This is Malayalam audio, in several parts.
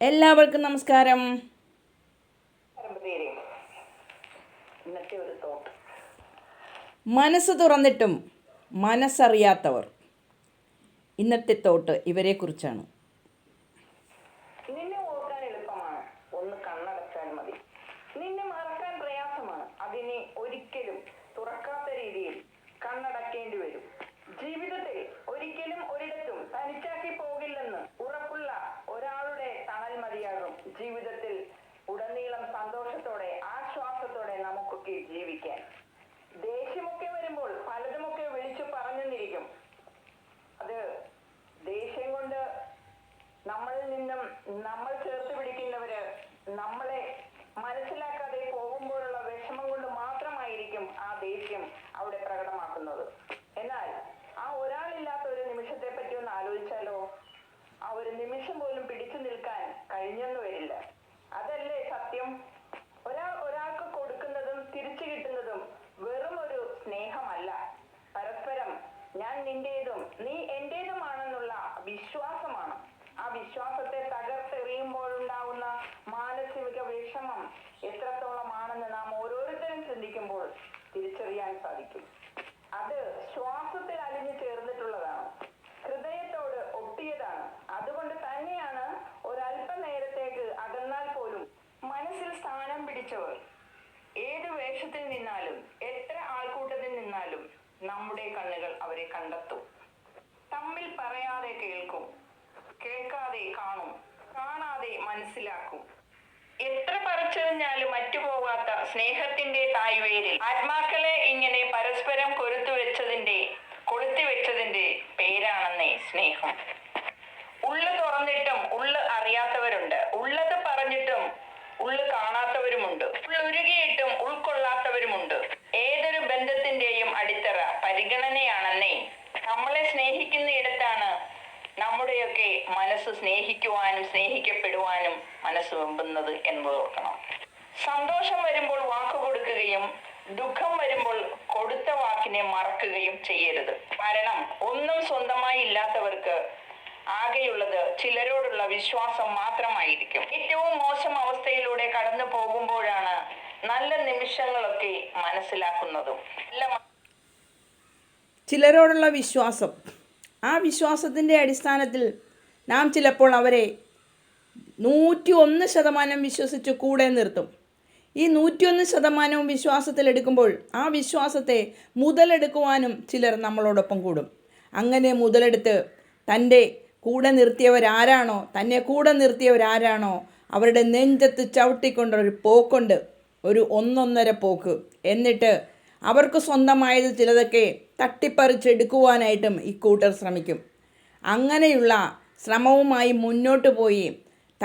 എല്ലാവർക്കും നമസ്കാരം. മനസ്സ് തുറന്നിട്ടും മനസ്സറിയാത്തവർ. ഇന്നത്തെ തോട്ട് ഇവരെ കുറിച്ചാണ്. ഒരിക്കലും തുറക്കാത്ത രീതിയിൽ ജീവിതത്തിൽ ജീവിതത്തിൽ ഉടനീളം സന്തോഷത്തോടെ ആശ്വാസത്തോടെ നമുക്കൊക്കെ ജീവിക്കാൻ. ദേഷ്യമൊക്കെ വരുമ്പോൾ പലതുമൊക്കെ വിളിച്ചു പറഞ്ഞെന്നിരിക്കും. അത് ദേഷ്യം കൊണ്ട് നമ്മളിൽ നിന്നും നമ്മൾ ചേർത്ത് പിടിക്കുന്നവര് നമ്മളെ മനസ്സിലാക്കാതെ പോകുമ്പോഴുള്ള വിഷമം കൊണ്ട് മാത്രമായിരിക്കും ആ ദേഷ്യം അവിടെ പ്രകടമാക്കുന്നത് എന്നാൽ ആ ഒരാളില്ലാത്ത ഒരു നിമിഷത്തെ പറ്റി ഒന്ന് ആലോചിച്ചാലോ ആ ഒരു നിമിഷം പോലും പിടിച്ചു നിൽക്കാൻ കഴിഞ്ഞെന്ന് വരില്ല അതല്ലേ സത്യം ഒരാൾ ഒരാൾക്ക് കൊടുക്കുന്നതും തിരിച്ചു കിട്ടുന്നതും വെറും ഒരു സ്നേഹമല്ല. പരസ്പരം ഞാൻ നിന്റേതും നീ എന്റേതുമാണെന്നുള്ള വിശ്വാസമാണ്. ആ വിശ്വാസത്തെ തകർത്തെറിയുമ്പോഴുണ്ടാവുന്ന മാനസിക വിഷമം എത്രത്തോളമാണെന്ന് നാം ഓരോരുത്തരും ചിന്തിക്കുമ്പോൾ തിരിച്ചറിയാൻ സാധിക്കും. അത് ശ്വാസത്തിൽ അലിഞ്ഞു ചേർന്നിട്ടുള്ളതാണ്. സ്ഥാനം ഏത് വേഷത്തിൽ നിന്നാലും എത്ര ആൾക്കൂട്ടത്തിൽ നിന്നാലും നമ്മുടെ കണ്ണുകൾ അവരെ കണ്ടെത്തും. തമ്മിൽ പറയാതെ കേൾക്കും കേൾക്കാതെ കാണും കാണാതെ മനസ്സിലാക്കും. എത്ര പറിച്ചെറിഞ്ഞാലും മറ്റുപോകാത്ത സ്നേഹത്തിന്റെ തായ്വേരിൽ ആത്മാക്കളെ ഇങ്ങനെ പരസ്പരം കൊരുത്തു വെച്ചതിന്റെ കൊളുത്തി വെച്ചതിന്റെ പേരാണെന്നേ സ്നേഹം. ഉള്ളു തുറന്നിട്ടും ഉള്ളു അറിയാത്തവരുണ്ട്. ഉള്ളു കാണാത്തവരുമുണ്ട്. ഉള്ളുരുകിയിട്ടും ഉൾക്കൊള്ളാത്തവരുമുണ്ട്. ഏതൊരു ബന്ധത്തിന്റെയും അടിത്തറ പരിഗണനയാണെന്നേ. നമ്മളെ സ്നേഹിക്കുന്നിടത്താണ് നമ്മുടെയൊക്കെ മനസ്സ് സ്നേഹിക്കുവാനും സ്നേഹിക്കപ്പെടുവാനും മനസ്സ് വെമ്പുന്നത് എന്ന് ഓർക്കണം. സന്തോഷം വരുമ്പോൾ വാക്ക് കൊടുക്കുകയും ദുഃഖം വരുമ്പോൾ കൊടുത്ത വാക്കിനെ മറക്കുകയും ചെയ്യരുത്. കാരണം ഒന്നും സ്വന്തമായി ഇല്ലാത്തവർക്ക് ആകെയുള്ളത് ചിലരോടുള്ള വിശ്വാസം മാത്രമായിരിക്കും. ഏറ്റവും മോശം അവസ്ഥയിലൂടെ കടന്നു പോകുമ്പോഴാണ് നല്ല നിമിഷങ്ങളൊക്കെ മനസ്സിലാക്കുന്നതും. ചിലരോടുള്ള വിശ്വാസം. ആ വിശ്വാസത്തിന്റെ അടിസ്ഥാനത്തിൽ നാം ചിലപ്പോൾ അവരെ നൂറ്റി ഒന്ന് ശതമാനം വിശ്വസിച്ച് കൂടെ നിർത്തും. ഈ നൂറ്റിയൊന്ന് ശതമാനവും വിശ്വാസത്തിലെടുക്കുമ്പോൾ ആ വിശ്വാസത്തെ മുതലെടുക്കുവാനും ചിലർ നമ്മളോടൊപ്പം കൂടും. അങ്ങനെ മുതലെടുത്ത് തന്റെ കൂടെ നിർത്തിയവരാരാണോ? തന്നെ കൂടെ നിർത്തിയവരാരാണോ? അവരുടെ നെഞ്ചത്ത് ചവിട്ടിക്കൊണ്ടൊരു പോക്കുണ്ട്. ഒരു ഒന്നൊന്നര പോക്ക്. എന്നിട്ട് അവർക്ക് സ്വന്തമായത് ചിലതൊക്കെ തട്ടിപ്പറിച്ചെടുക്കുവാനായിട്ടും ഇക്കൂട്ടർ ശ്രമിക്കും. അങ്ങനെയുള്ള ശ്രമവുമായി മുന്നോട്ട് പോയി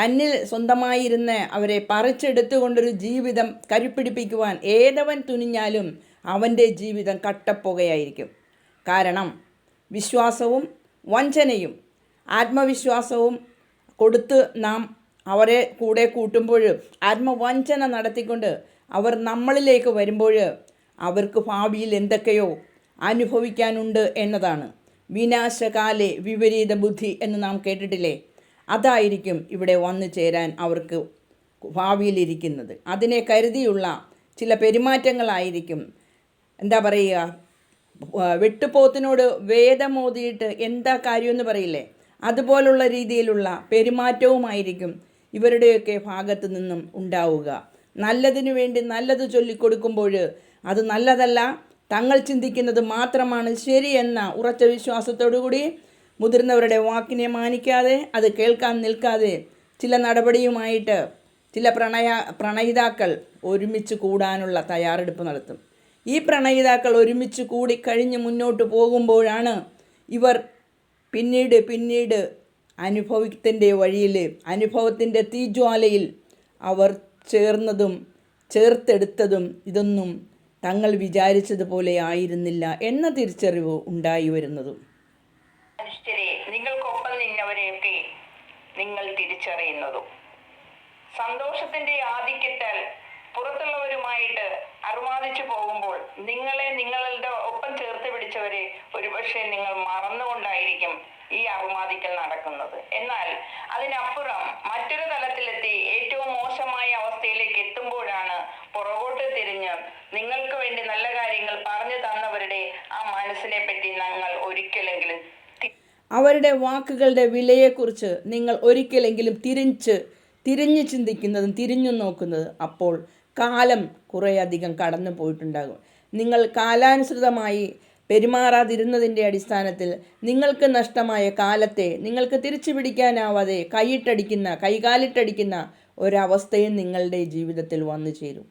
തന്നിൽ സ്വന്തമായിരുന്ന് അവരെ പറിച്ചെടുത്തുകൊണ്ടൊരു ജീവിതം കരുപ്പിടിപ്പിക്കുവാൻ ഏതവൻ തുനിഞ്ഞാലും അവന്റെ ജീവിതം കട്ടപ്പുകയായിരിക്കും. കാരണം വിശ്വാസവും വഞ്ചനയും ആത്മവിശ്വാസവും കൊടുത്ത് നാം അവരെ കൂടെ കൂട്ടുമ്പോൾ ആത്മവഞ്ചന നടത്തിക്കൊണ്ട് അവർ നമ്മളിലേക്ക് വരുമ്പോൾ അവർക്ക് ഭാവിയിൽ എന്തൊക്കെയോ അനുഭവിക്കാനുണ്ട് എന്നതാണ്. വിനാശകാലെ വിപരീത ബുദ്ധി എന്ന് നാം കേട്ടിട്ടില്ലേ? അതായിരിക്കും ഇവിടെ വന്നു ചേരാൻ അവർക്ക് ഭാവിയിലിരിക്കുന്നത് അതിനെ കരുതിയുള്ള ചില പെരുമാറ്റങ്ങളായിരിക്കും. എന്താ പറയുക? വെട്ടുപോത്തിനോട് വേദമോതിയിട്ട് എന്താ കാര്യമെന്ന് പറയില്ലേ? അതുപോലുള്ള രീതിയിലുള്ള പെരുമാറ്റവുമായിരിക്കും ഇവരുടെയൊക്കെ ഭാഗത്തു നിന്നും ഉണ്ടാവുക. നല്ലതിനു വേണ്ടി നല്ലത് ചൊല്ലിക്കൊടുക്കുമ്പോൾ അത് നല്ലതല്ല. തങ്ങൾ ചിന്തിക്കുന്നത് മാത്രമാണ് ശരിയെന്ന ഉറച്ച വിശ്വാസത്തോടുകൂടി മുതിർന്നവരുടെ വാക്കിനെ മാനിക്കാതെ അത് കേൾക്കാൻ നിൽക്കാതെ ചില നടപടിയുമായിട്ട് ചില പ്രണയ പ്രണയിതാക്കൾ ഒരുമിച്ച് കൂടാനുള്ള തയ്യാറെടുപ്പ് നടത്തും. ഈ പ്രണയിതാക്കൾ ഒരുമിച്ച് കൂടി കഴിഞ്ഞ് മുന്നോട്ട് പോകുമ്പോഴാണ് ഇവർ പിന്നീട് പിന്നീട് അനുഭവത്തിന്റെ വഴിയിൽ അനുഭവത്തിന്റെ തീജ്വാലയിൽ അവർ ചേർന്നതും ചേർത്തെടുത്തതും ഇതൊന്നും തങ്ങൾ വിചാരിച്ചതുപോലെ ആയിരുന്നില്ല എന്ന തിരിച്ചറിവ് ഉണ്ടായി വരുന്നതും. നിങ്ങൾക്കൊപ്പം നിന്നവരെയൊക്കെ നിങ്ങൾ തിരിച്ചറിയുന്നതും. സന്തോഷത്തിന്റെ ആധിക്യത്താൽ പുറത്തുള്ളവരുമായിട്ട് അറുമാദിച്ചു പോകുമ്പോൾ നിങ്ങളെ നിങ്ങളുടെ ഒപ്പം ചേർത്ത് പിടിച്ചവരെ ഒരുപക്ഷെ നിങ്ങൾ മറന്നുകൊണ്ടായിരിക്കും ഈ അറുമാദിക്കൽ നടക്കുന്നത്. എന്നാൽ അതിനപ്പുറം മറ്റൊരു തലത്തിലെത്തി ഏറ്റവും മോശമായ അവസ്ഥയിലേക്ക് എത്തുമ്പോഴാണ് പുറകോട്ട് തിരിഞ്ഞ് നിങ്ങൾക്ക് വേണ്ടി നല്ല കാര്യങ്ങൾ പറഞ്ഞു തന്നവരുടെ ആ മനസ്സിനെ പറ്റി ഞങ്ങൾ ഒരിക്കലെങ്കിലും അവരുടെ വാക്കുകളുടെ വിലയെക്കുറിച്ച് നിങ്ങൾ ഒരിക്കലെങ്കിലും തിരിച്ച് തിരിഞ്ഞു ചിന്തിക്കുന്നതും തിരിഞ്ഞു നോക്കുന്നതും അപ്പോൾ കാലം കുറേയധികം കടന്നു പോയിട്ടുണ്ടാകും. നിങ്ങൾ കാലാനുസൃതമായി പെരുമാറാതിരുന്നതിന്റെ അടിസ്ഥാനത്തിൽ നിങ്ങൾക്ക് നഷ്ടമായ കാലത്തെ നിങ്ങൾക്ക് തിരിച്ചു പിടിക്കാനാവാതെ കൈയിട്ടടിക്കുന്ന കൈകാലിട്ടടിക്കുന്ന ഒരവസ്ഥയും നിങ്ങളുടെ ജീവിതത്തിൽ വന്നു ചേരും.